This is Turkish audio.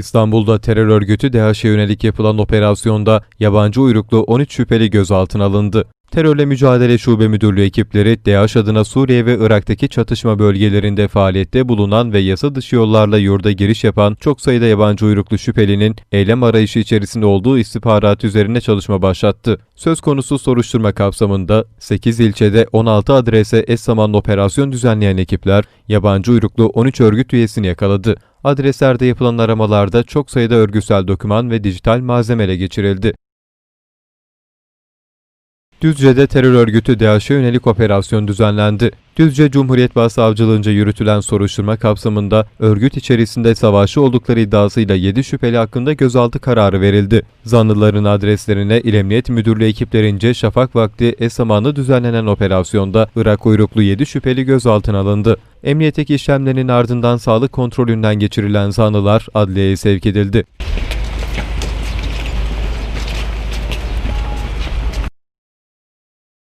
İstanbul'da terör örgütü DAEŞ'e yönelik yapılan operasyonda yabancı uyruklu 13 şüpheli gözaltına alındı. Terörle Mücadele Şube Müdürlüğü ekipleri DAEŞ adına Suriye ve Irak'taki çatışma bölgelerinde faaliyette bulunan ve yasa dışı yollarla yurda giriş yapan çok sayıda yabancı uyruklu şüphelinin eylem arayışı içerisinde olduğu istihbarat üzerine çalışma başlattı. Söz konusu soruşturma kapsamında 8 ilçede 16 adrese eş zamanlı operasyon düzenleyen ekipler yabancı uyruklu 13 örgüt üyesini yakaladı. Adreslerde yapılan aramalarda çok sayıda örgüsel doküman ve dijital malzeme ele geçirildi. Düzce'de terör örgütü DAEŞ'e yönelik operasyon düzenlendi. Düzce Cumhuriyet Başsavcılığınca yürütülen soruşturma kapsamında örgüt içerisinde savaşçı oldukları iddiasıyla 7 şüpheli hakkında gözaltı kararı verildi. Zanlıların adreslerine İl Emniyet Müdürlüğü ekiplerince şafak vakti eş zamanlı düzenlenen operasyonda Irak uyruklu 7 şüpheli gözaltına alındı. Emniyetteki işlemlerin ardından sağlık kontrolünden geçirilen zanlılar adliyeye sevk edildi.